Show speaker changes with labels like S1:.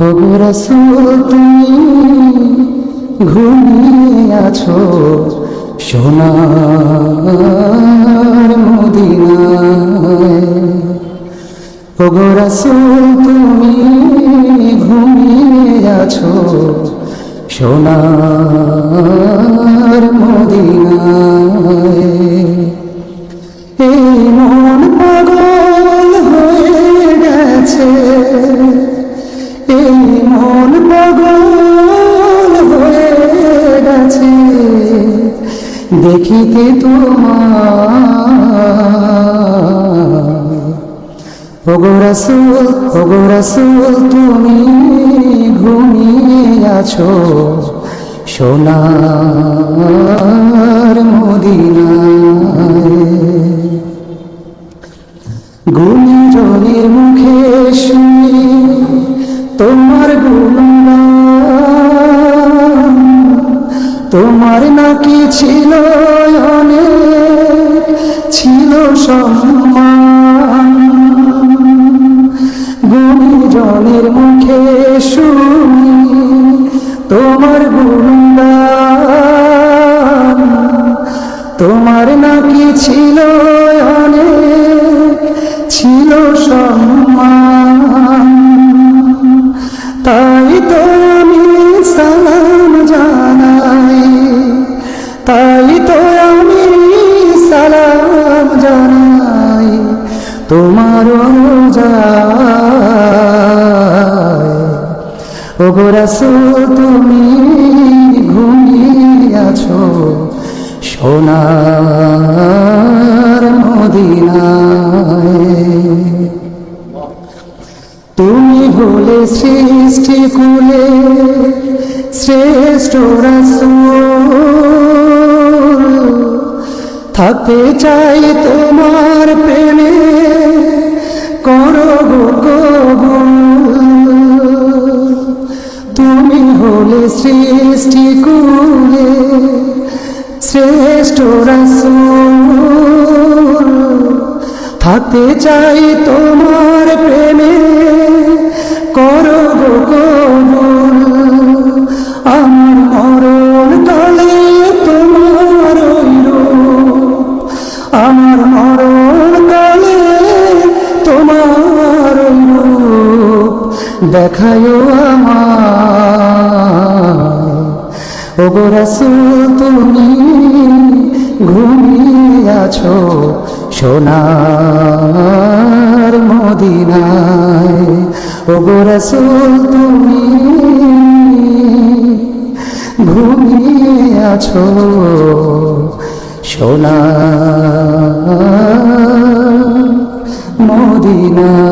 S1: রাসূল, তুমি ঘুমিয়ে আছো। সোনার মদিনায়। ওগো রাসূল, তুমি ঘুমিয়ে আছো। সোনার মদিনায়। এই মন পাগল হয়ে গেছে। এই মন পাগল হয়ে গেছে। দেখিতে তোমার। ওগো রাসূল ওগো রাসূল, তুমি ঘুমিয়ে আছো। সোনার মদিনায়। গুঞ্জনের মুখে শুনি তোমার গুণগান তোমার নাকি ছিল অনেক, ছিল সম্মান। গুঞ্জনের মুখে শুনি তোমার গুণগান তোমার নাকি ছিল অনেক, ছিল তোমার যায় ওগো রাসূল, তুমি ঘুমিয়ে আছো সোনার মদিনায়। তুমি হলে সৃষ্টি কুলে শ্রেষ্ঠ রাসূল। থাকতে চাই তোমার প্রেমে। করো তুমি হলে সৃষ্টি কুলে শ্রেষ্ঠ রাসূল। থাকতে চাই তোমার দেখায়ও আমার তুমি ঘুমিয়ে আছো সোনার মদিনায়। ওগো রাসূল তুমি ঘুমিয়ে আছো সোনার মদিনায়।